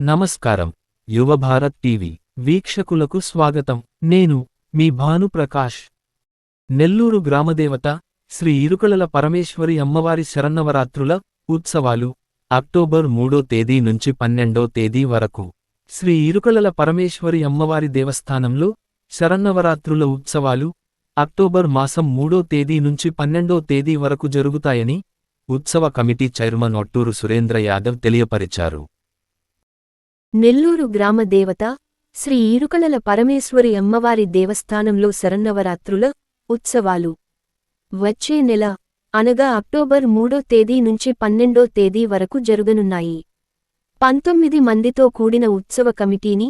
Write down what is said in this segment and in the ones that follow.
నమస్కారం. యువభారత్ టీవీ వీక్షకులకు స్వాగతం. నేను మీ భానుప్రకాష్ నెల్లూరు గ్రామదేవత శ్రీ ఇరుకళల పరమేశ్వరి అమ్మవారి శరన్నవరాత్రుల ఉత్సవాలు అక్టోబర్ మూడో తేదీ నుంచి పన్నెండో తేదీ వరకు. శ్రీ ఇరుకళల పరమేశ్వరి అమ్మవారి దేవస్థానంలో శరన్నవరాత్రుల ఉత్సవాలు అక్టోబర్ మాసం మూడో తేదీ నుంచి పన్నెండో తేదీ వరకు జరుగుతాయని ఉత్సవ కమిటీ చైర్మన్ ఒట్టూరు సురేంద్ర యాదవ్ తెలియపరిచారు. నెల్లూరు గ్రామ దేవత శ్రీ ఈరుకలల పరమేశ్వరి అమ్మవారి దేవస్థానంలో శరన్నవరాత్రుల ఉత్సవాలు. వచ్చే నెల అనగా అక్టోబర్ మూడో తేదీ నుంచి పన్నెండో తేదీ వరకు జరుగనున్నాయి. పంతొమ్మిది మందితో కూడిన ఉత్సవ కమిటీని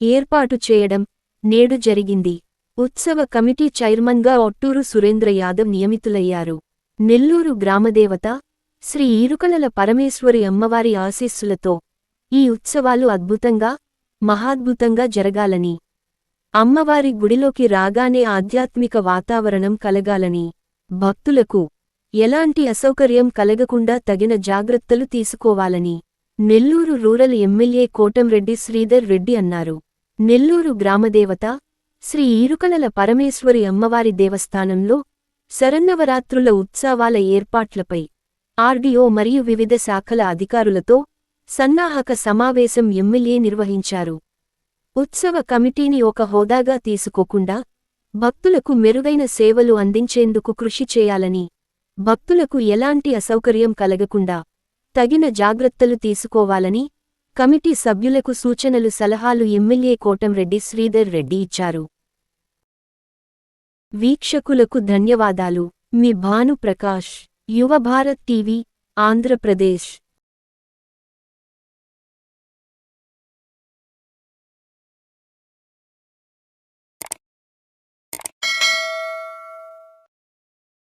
ఏర్పాటు చేయడం నేడు జరిగింది. ఉత్సవ కమిటీ చైర్మన్గా ఒట్టూరు సురేంద్ర యాదవ్ నియమితులయ్యారు. నెల్లూరు గ్రామదేవత శ్రీ ఈరుకలల పరమేశ్వరి అమ్మవారి ఆశీస్సులతో ఈ ఉత్సవాలు అద్భుతంగా మహాద్భుతంగా జరగాలని. అమ్మవారి గుడిలోకి రాగానే ఆధ్యాత్మిక వాతావరణం కలగాలని. భక్తులకు ఎలాంటి అసౌకర్యం కలగకుండా తగిన జాగ్రత్తలు తీసుకోవాలని. నెల్లూరు రూరల్ ఎమ్మెల్యే కోటంరెడ్డి శ్రీధర్ రెడ్డి అన్నారు. నెల్లూరు గ్రామదేవత శ్రీ ఈరుకలల పరమేశ్వరి అమ్మవారి దేవస్థానంలో శరన్నవరాత్రుల ఉత్సవాల ఏర్పాట్లపై ఆర్డీఓ మరియు వివిధ శాఖల అధికారులతో సన్నాహక సమావేశం ఎమ్మెల్యే నిర్వహించారు. ఉత్సవ కమిటీని ఒక హోదాగా తీసుకోకుండా భక్తులకు మెరుగైన సేవలు అందించేందుకు కృషి చేయాలని భక్తులకు ఎలాంటి అసౌకర్యం కలగకుండా తగిన జాగ్రత్తలు తీసుకోవాలని కమిటీ సభ్యులకు సూచనలు సలహాలు ఎమ్మెల్యే కోటంరెడ్డి శ్రీధర్ రెడ్డి ఇచ్చారు. వీక్షకులకు ధన్యవాదాలు. మీ భాను ప్రకాష్ యువభారత్ టీవీ ఆంధ్రప్రదేశ్.